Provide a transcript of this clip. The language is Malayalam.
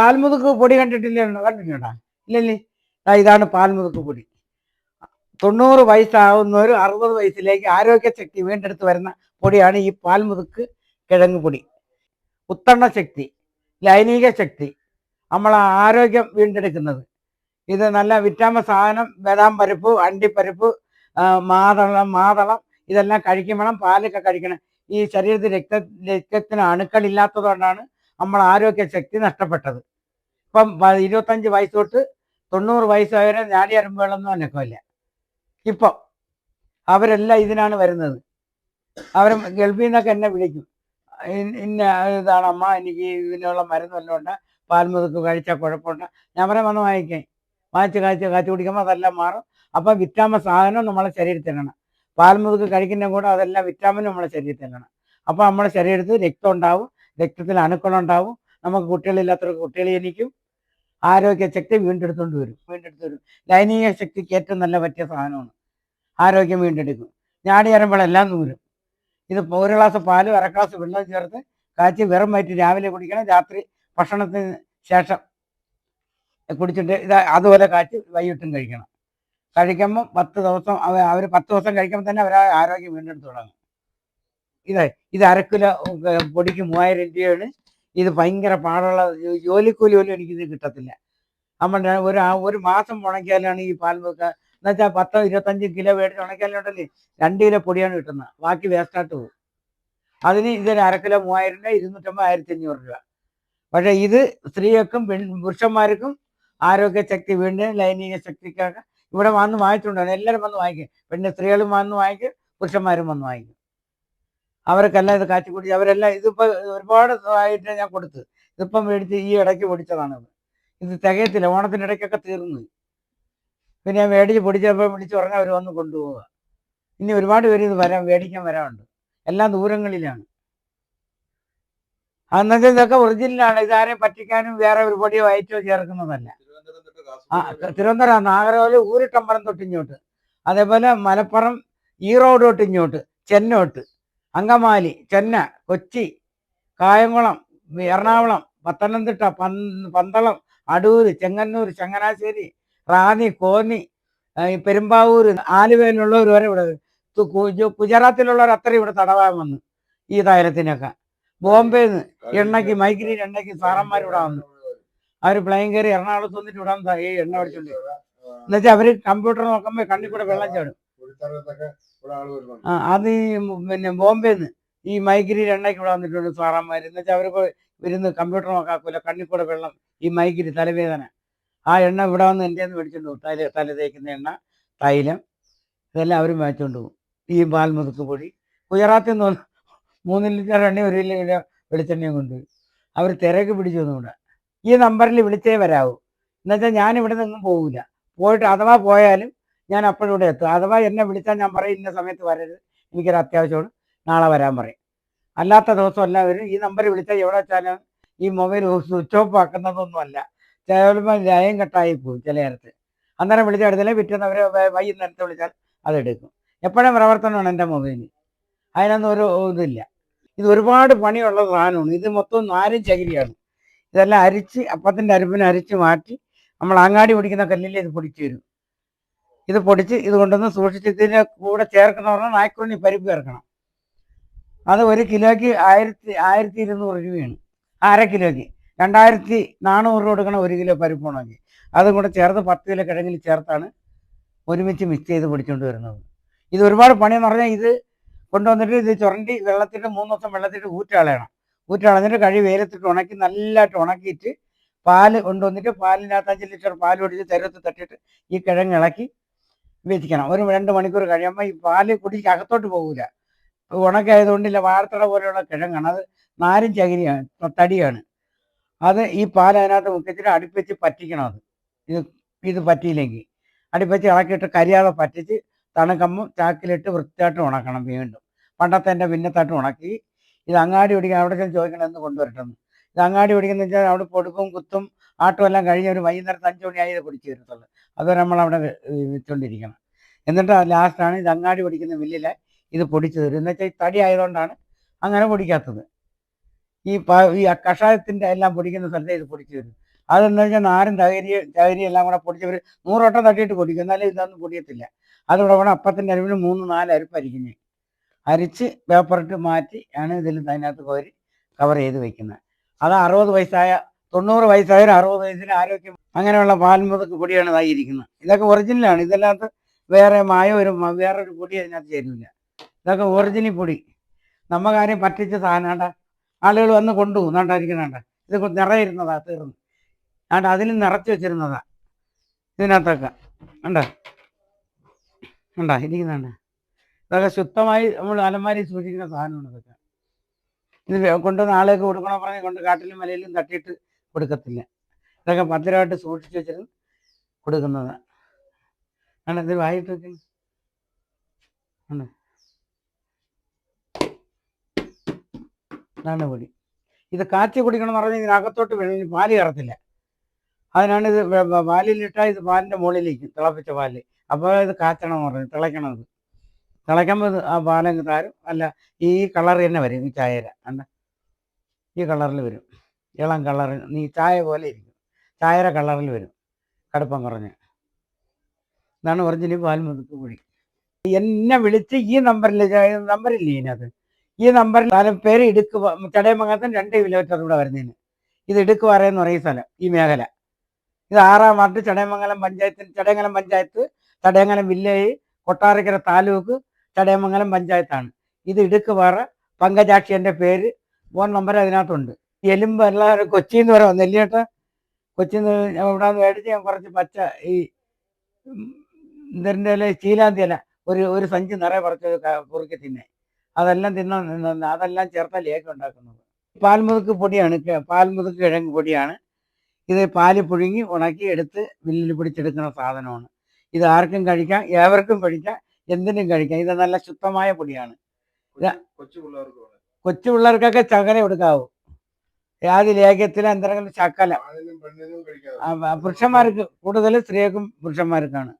പാൽമുതുക്ക് പൊടി കണ്ടിട്ടില്ലേ? കണ്ടിട്ടുണ്ടോ? ഇല്ലല്ലേ? ഇതാണ് പാൽമുതുക്ക് പൊടി. തൊണ്ണൂറ് വയസ്സാവുന്നവർ അറുപത് വയസ്സിലേക്ക് ആരോഗ്യശക്തി വീണ്ടെടുത്ത് വരുന്ന പൊടിയാണ് ഈ പാൽമുതുക്ക് കിഴങ്ങ് പൊടി ഉത്തണ്ണ ശക്തി ലൈംഗിക ശക്തി നമ്മൾ ആരോഗ്യം വീണ്ടെടുക്കുന്നത്. ഇത് നല്ല വിറ്റാമ സാധനം ബദാം പരിപ്പ് അണ്ടിപ്പരിപ്പ് മാതളം മാതളം ഇതെല്ലാം കഴിക്കും വേണം പാലൊക്കെ കഴിക്കണം. ഈ ശരീരത്തിൽ രക്ത രക്തത്തിന് അണുക്കളില്ലാത്തതുകൊണ്ടാണ് നമ്മൾ ആരോഗ്യ ശക്തി നഷ്ടപ്പെട്ടത്. ഇപ്പം ഇരുപത്തഞ്ച് വയസ്സ് തൊട്ട് തൊണ്ണൂറ് വയസ്സായവരെ ഞാടി അരമ്പുകളൊന്നും അനക്കമില്ല. ഇപ്പം അവരെല്ലാം ഇതിനാണ് വരുന്നത്. അവർ ഗൾഫിൽ നിന്നൊക്കെ എന്നെ വിളിക്കും. ഇന്ന- ഇതാണ് അമ്മ എനിക്ക് ഇതിനുള്ള മരുന്ന് വല്ലതും ഉണ്ട്? പാൽമുതുക്ക് കഴിച്ചാൽ കുഴപ്പമുണ്ട്? ഞാൻ പറയാൻ വന്ന് വാങ്ങിക്കാൻ വാങ്ങിച്ച് കാച്ച് കാച്ചു കുടിക്കുമ്പോൾ അതെല്ലാം മാറും. അപ്പം വിറ്റാമിൻ സാധനം നമ്മളെ ശരീരത്തിൽ ഇടണം. പാൽമുതുക്ക് കഴിക്കുന്ന കൂടെ അതെല്ലാം വിറ്റാമിൻ നമ്മളെ ശരീരത്തിൽ ഇടണം. അപ്പോൾ നമ്മുടെ ശരീരത്തിൽ രക്തം ഉണ്ടാവും. രക്തത്തിൽ അണുക്കളുണ്ടാവും നമുക്ക് കുട്ടികളില്ലാത്തവർക്ക് കുട്ടികൾ ജനിക്കും ആരോഗ്യ ശക്തി വീണ്ടെടുത്തുകൊണ്ട് വരും വീണ്ടെടുത്ത് വരും. ലൈംഗിക ശക്തിക്ക് ഏറ്റവും നല്ല പറ്റിയ സാധനമാണ്. ആരോഗ്യം വീണ്ടെടുക്കും. ഞാടി അരമ്പളെല്ലാം നൂരും. ഇത് ഒരു ഗ്ലാസ് പാലും അര ഗ്ലാസ് വെള്ളം ചേർത്ത് കാച്ചി വെറും വയറ്റ് രാവിലെ കുടിക്കണം രാത്രി ഭക്ഷണത്തിന് ശേഷം കുടിച്ചിട്ട് ഇത് അതുപോലെ കാച്ചി വൈകിട്ടും കഴിക്കണം. കഴിക്കുമ്പം പത്ത് ദിവസം അവർ പത്ത് ദിവസം കഴിക്കുമ്പോൾ തന്നെ അവർ ആരോഗ്യം വീണ്ടെടുത്ത് തുടങ്ങും. ഇതായി ഇത് അര പൊടിക്ക് മൂവായിരം രൂപയാണ്. ഇത് ഭയങ്കര പാടുള്ള ജോലിക്കൂലി പോലും എനിക്കിത് കിട്ടത്തില്ല. നമ്മൾ ഒരു ഒരു മാസം ഉണക്കിയാലാണ് ഈ പാൽ വെക്കുക എന്ന് വെച്ചാൽ പത്തോ ഇരുപത്തഞ്ച് കിലോ മേടിച്ച് ഉണക്കിയാലുണ്ടല്ലേ രണ്ട് കിലോ പൊടിയാണ് കിട്ടുന്നത് ബാക്കി വേസ്റ്റായിട്ട് പോകും. അതിന് ഇതൊരു അര കിലോ മൂവായിരം രൂപ ഇരുന്നൂറ്റമ്പത് ആയിരത്തി അഞ്ഞൂറ് രൂപ. പക്ഷേ ഇത് സ്ത്രീകൾക്കും പെൺ പുരുഷന്മാർക്കും ആരോഗ്യ ശക്തി വീണ്ടും ലൈംഗിക ശക്തിക്കൊക്കെ ഇവിടെ വന്ന് വാങ്ങിച്ചുകൊണ്ടാണ് എല്ലാവരും വന്ന് വാങ്ങിക്കും. പെണ്ണ് സ്ത്രീകളും വന്ന് വാങ്ങിക്കും പുരുഷന്മാരും വന്ന് വാങ്ങിക്കും. അവർക്കെല്ലാം ഇത് കാറ്റി കുടിച്ച് അവരെല്ലാം ഇതിപ്പോൾ ഒരുപാട് ആയിട്ട് ഞാൻ കൊടുത്ത്. ഇതിപ്പം മേടിച്ച് ഈ ഇടയ്ക്ക് പൊടിച്ചതാണ് ഇത് തികയത്തില്ല ഓണത്തിന്റെ ഇടയ്ക്കൊക്കെ തീർന്നു. പിന്നെ ഞാൻ മേടിച്ച് പൊടിച്ചപ്പോൾ വിളിച്ച് പറഞ്ഞാൽ അവർ വന്ന് കൊണ്ടുപോവുക. ഇനി ഒരുപാട് പേര് ഇത് വരാൻ മേടിക്കാൻ വരാറുണ്ട്. എല്ലാം ദൂരങ്ങളിലാണ്. അന്നത്തെ ഇതൊക്കെ ഒറിജിനലാണ്. ഇതാരെ പറ്റിക്കാനും വേറെ ഒരു പൊടിയോ വയറ്റോ ചേർക്കുന്നതല്ല. ആ തിരുവനന്തപുരം നാഗരകോൽ ഊരിട്ടമ്പലം തൊട്ട് ഇങ്ങോട്ട് അതേപോലെ മലപ്പുറം ഈറോഡ് തൊട്ട് ഇങ്ങോട്ട് ചെന്നോട്ട്. അങ്കമാലി ചെന്ന കൊച്ചി കായംകുളം എറണാകുളം പത്തനംതിട്ട പന്തളം അടൂര് ചെങ്ങന്നൂർ ചങ്ങനാശ്ശേരി റാന്നി കോന്നി പെരുമ്പാവൂർ ആലുവയിലുള്ളവർ വരെ ഇവിടെ ഗുജറാത്തിലുള്ളവർ അത്രയും ഇവിടെ തടവാൻ വന്നു ഈ തൈലത്തിനൊക്കെ. ബോംബെന്ന് എണ്ണയ്ക്ക് മൈഗ്രീൻ എണ്ണയ്ക്ക് സാറന്മാർ ഇവിടെ വന്നു. അവർ പ്ലെയിൻ കയറി എറണാകുളത്ത് വന്നിട്ട് ഇവിടെ ഈ എണ്ണ അടിച്ചോണ്ട് എന്നുവെച്ചാൽ അവർ കമ്പ്യൂട്ടർ നോക്കുമ്പോൾ കണ്ണിൽ കൂടെ വെള്ളം ചാടും. ആ അത് ഈ പിന്നെ ബോംബെന്ന് ഈ മൈഗ്രി എണ്ണയ്ക്ക് ഇവിടെ വന്നിട്ടുണ്ട് സാറാന്മാർ എന്നുവെച്ചാൽ അവർ ഇരുന്ന് കമ്പ്യൂട്ടർ നോക്കാക്കൂല കണ്ണിൽ കൂടെ വെള്ളം ഈ മൈഗ്രി തലവേദന. ആ എണ്ണ ഇവിടെ വന്ന് എന്റെ നിന്ന് മേടിച്ചോണ്ട് പോകും. തല തല തേക്കുന്ന എണ്ണ തൈലം ഇതെല്ലാം അവർ മേടിച്ചോണ്ട് പോകും. ഈ പാൽമുതുക്ക് പൊടി. ഗുജറാത്തിൽ നിന്ന് മൂന്ന് ലിറ്റർ എണ്ണ ഒരു ലിറ്റർ വെളിച്ചെണ്ണയും കൊണ്ടുപോയി അവർ തിരക്ക് പിടിച്ചു വന്നുകൂടെ ഈ നമ്പറിൽ വിളിച്ചേ വരാവൂ. എന്നുവെച്ചാൽ ഞാൻ നിന്നും പോകില്ല പോയിട്ട് അഥവാ പോയാലും ഞാൻ അപ്പോഴും ഇവിടെ എത്തും. അഥവാ എന്നെ വിളിച്ചാൽ ഞാൻ പറയും ഇന്ന സമയത്ത് വരരുത്. എനിക്കൊരു അത്യാവശ്യമാണ്. നാളെ വരാൻ പറയും. അല്ലാത്ത ദിവസം എല്ലാവരും ഈ നമ്പർ വിളിച്ചാൽ എവിടെ വെച്ചാലും ഈ മൊബൈൽ സ്വിച്ച് ഓഫ് ആക്കുന്നതൊന്നും അല്ല ചിലപ്പോൾ ലയം കട്ടായി പോകും ചില നേരത്ത്. അന്നേരം വിളിച്ചെടുത്തില്ലേ പിറ്റേന്ന് അവർ വൈകുന്നേരത്തെ വിളിച്ചാൽ അതെടുക്കും എപ്പോഴും പ്രവർത്തനമാണ് എന്റെ മൊബൈൽ അതിനൊന്നും ഒരു ഇതില്ല. ഇത് ഒരുപാട് പണിയുള്ള സാധനമാണ്. ഇത് മൊത്തം നാരും ചകിരിയാണ്. ഇതെല്ലാം അരിച്ച് അപ്പത്തിന്റെ അരിപ്പിനെ അരിച്ച് മാറ്റി നമ്മൾ അങ്ങാടി പിടിക്കുന്ന കല്ലിൽ ഇത് പിടിച്ചു വരും ഇത് പൊടിച്ച് ഇത് കൊണ്ടുവന്ന് സൂക്ഷിച്ച് ഇതിന്റെ കൂടെ ചേർക്കണം പറഞ്ഞാൽ നായ്ക്കുണ്ണി പരിപ്പ് ചേർക്കണം. അത് ഒരു കിലോയ്ക്ക് ആയിരത്തി ആയിരത്തി ഇരുന്നൂറ് രൂപയാണ്. അര കിലോയ്ക്ക്. രണ്ടായിരത്തി നാനൂറ് രൂപ കൊടുക്കണം ഒരു കിലോ പരിപ്പാണെങ്കിൽ അതും കൂടെ ചേർത്ത് പത്ത് കിലോ കിഴങ്ങിൽ ചേർത്താണ് ഒരുമിച്ച് മിക്സ് ചെയ്ത് പൊടിച്ചുകൊണ്ട് വരുന്നത്. ഇത് ഒരുപാട് പണിയെന്ന് പറഞ്ഞാൽ ഇത് കൊണ്ടുവന്നിട്ട് ഇത് ചുരണ്ടി വെള്ളത്തിട്ട് മൂന്ന് ദിവസം വെള്ളത്തിട്ട് ഊറ്റളയണം. ഊറ്റളഞ്ഞിട്ട് കഴി വെയിലത്തിട്ട് ഉണക്കി നല്ലതായിട്ട് ഉണക്കിയിട്ട് പാൽ കൊണ്ടുവന്നിട്ട് പാലിനകത്ത് അഞ്ച് ലിറ്റർ പാൽ ഒടിച്ച് തരത്ത് തട്ടിയിട്ട് ഈ കിഴങ്ങ് ഇളക്കി വെച്ചിക്കണം ഒരു രണ്ട് മണിക്കൂർ കഴിയുമ്പോൾ ഈ പാൽ കുടിച്ച് അകത്തോട്ട് പോകില്ല ഉണക്കായതുകൊണ്ടില്ല വാർത്തട പോലെയുള്ള കിഴങ്ങാണ്. അത് നാരും ചകിരിയാണ് തടിയാണ്. അത് ഈ പാൽ അതിനകത്ത് മുക്കിച്ചിട്ട് അടുപ്പിച്ച് പറ്റിക്കണം അത്. ഇത് ഇത് പറ്റിയില്ലെങ്കിൽ. അടുപ്പിച്ച് ഇളക്കിയിട്ട് കരിയാതെ പറ്റിച്ച് തണുക്കമ്പും ചാക്കിലിട്ട് വൃത്തിയായിട്ട് ഉണക്കണം വീണ്ടും. പണ്ടത്തെ എന്റെ ഭിന്നത്തായിട്ട് ഉണക്കി ഇത് അങ്ങാടി പിടിക്കാൻ അവിടെ ചെന്ന് ചോദിക്കണം എന്ന് കൊണ്ടുവരട്ടെന്ന്. ഇത് അങ്ങാടി പിടിക്കുന്ന വെച്ചാൽ അവിടെ പൊടുക്കും കുത്തും ആട്ടും എല്ലാം കഴിഞ്ഞ് ഒരു വൈകുന്നേരത്ത് അഞ്ച് മണിയായി ഇത് പിടിച്ച് തരത്തുള്ളൂ. അതുവരെ നമ്മൾ അവിടെ വെച്ചുകൊണ്ടിരിക്കണം എന്നിട്ട് ലാസ്റ്റാണ് ഇത് അങ്ങാടി പൊടിക്കുന്ന മില്ലിൽ ഇത് പൊടിച്ചു തരും എന്ന് വെച്ചാൽ ഈ തടി ആയതുകൊണ്ടാണ് അങ്ങനെ പൊടിക്കാത്തത്. ഈ ഈ കഷായത്തിന്റെ എല്ലാം പൊടിക്കുന്ന സ്ഥലത്തെ ഇത് പൊടിച്ചു തരും. അതെന്ന് വെച്ചാൽ നാരും തകരി തകരി എല്ലാം കൂടെ പൊടിച്ച് ഒരു നൂറോട്ടം തട്ടിയിട്ട് പൊടിക്കും. എന്നാലും ഇതൊന്നും പൊടിയത്തില്ല. അതിവിടെ വേണം അപ്പത്തിന്റെ അരിവിന് മൂന്ന് നാല് അരിപ്പ് അരിക്കുന്നത് അരിച്ച് പേപ്പറിട്ട് മാറ്റി ആണ് ഇതിൽ അതിനകത്ത് കോരി കവർ ചെയ്ത് വെക്കുന്നത് അത് അറുപത് വയസ്സായ തൊണ്ണൂറ് വയസ്സായ ഒരു അറുപത് വയസ്സിന് ആരോഗ്യം അങ്ങനെയുള്ള പാൽമുതക്ക് പൊടിയാണ് ഇതായിരിക്കുന്നത്. ഇതൊക്കെ ഒറിജിനലാണ് ഇതല്ലാത്ത വേറെ മായ ഒരു വേറൊരു പൊടി അതിനകത്ത് ചേരുന്നില്ല. ഇതൊക്കെ ഒറിജിനൽ പൊടി. നമ്മക്കാരെയും പറ്റിച്ച സാധനാണ്ട ആളുകൾ വന്ന് കൊണ്ടുപോകും. നാണ്ടായിരിക്കണണ്ട ഇത് നിറയിരുന്നതാ തീർന്നു. ആണ്ട അതിൽ നിറച്ച് വെച്ചിരുന്നതാ. ഇതിനകത്തൊക്കെ. കണ്ടോ കണ്ടോ ഇരിക്കുന്നുണ്ട് ഇതൊക്കെ ശുദ്ധമായി നമ്മൾ അലമാരി സൂക്ഷിക്കുന്ന സാധനമാണ് ഇതൊക്കെ. ഇത് കൊണ്ടുവന്ന ആളുകൾക്ക് കൊടുക്കണം പറഞ്ഞ് കൊണ്ട് കാട്ടിലും മലയിലും തട്ടിയിട്ട് കൊടുക്കത്തില്ല. ഇതൊക്കെ ഭദ്രമായിട്ട് സൂക്ഷിച്ചു വെച്ചിട്ട് കൊടുക്കുന്നത്. ആണ് ഇത് വായിട്ട് വെക്കുന്നത് ആണ്. പൊടി. ഇത് കാച്ചി കുടിക്കണം എന്ന് പറഞ്ഞാൽ ഇതിനകത്തോട്ട് വീണ് പാൽ കയറത്തില്ല. അതിനാണ് ഇത് പാലിലിട്ടാൽ ഇത് പാലിന്റെ മുകളിലേക്ക് തിളപ്പിച്ച പാൽ. അപ്പോൾ ഇത് കാച്ചണം എന്ന് പറഞ്ഞു തിളയ്ക്കണം ഇത്. തിളയ്ക്കുമ്പോൾ ആ പാലങ്ങ് താരും. അല്ല ഈ കളർ തന്നെ വരും ഈ ചായര കണ്ട? ഈ കളറിൽ വരും. ഇളം കളറിൽ നീ ചായ പോലെ ഇരിക്കും. ചായര കളറിൽ വരും. കടുപ്പം കുറഞ്ഞ്. ഇതാണ് പാൽ മുതുക്ക് പൊടി എന്നെ വിളിച്ച് ഈ നമ്പറിൽ നമ്പറില്ലേ ഇതിനകത്ത്? ഈ നമ്പറിൽ സ്ഥലം പേര് ഇടുക്ക് ചടയമംഗലത്തിന് രണ്ട് കിലോമീറ്റർ കൂടെ വരുന്നതിന്. ഇത് ഇടുക്ക് പറയുന്ന പറയും സ്ഥലം ഈ മേഖല. ഇത് ആറാം വാർഡ് ചടയമംഗലം പഞ്ചായത്തിന് ചടയമംഗലം പഞ്ചായത്ത് ചടയമംഗലം വില്ലേജ് കൊട്ടാരക്കര താലൂക്ക് ചടയമംഗലം പഞ്ചായത്താണ്. ഇത് ഇടുക്ക് പാറ പങ്കജാക്ഷി എന്റെ പേര് ഫോൺ നമ്പർ അതിനകത്തുണ്ട്. എലുമ്പ് എല്ലാവരും കൊച്ചിയിൽ നിന്ന് വരെ കൊച്ചിയിൽ നിന്ന് ഇവിടെ നിന്ന് മേടിച്ച് ഞാൻ കുറച്ച് പച്ച ഈ ഇതിന്റെ ഇല ചീലാന്തി ഇല ഒരു ഒരു സഞ്ചി നിറയെ പറിച്ച് ക- കുറുക്കി തിന്നെ. അതെല്ലാം തിന്നാൻ നിന്ന് അതെല്ലാം ചേർത്താൽ ലേക്ക് ഉണ്ടാക്കുന്നത്. പാൽമുതുക്ക് പൊടിയാണ് പാൽമുതുക്ക് കിഴങ്ങ് പൊടിയാണ്. ഇത് പാൽ പുഴുങ്ങി ഉണക്കി എടുത്ത് മില്ലിൽ പിടിച്ചെടുക്കുന്ന സാധനമാണ്. ഇത് ആർക്കും കഴിക്കാം ഏവർക്കും കഴിക്കാം എന്തിനും കഴിക്കാം. ഇത് നല്ല ശുദ്ധമായ പൊടിയാണ്. കൊച്ചു പിള്ളേർക്കൊക്കെ ചകര എടുക്കാവൂ യാതി കഴിക്കാം ആ, ആ, പുരുഷന്മാർക്ക് കൂടുതൽ സ്ത്രീകൾക്കും പുരുഷന്മാർക്കാണ്.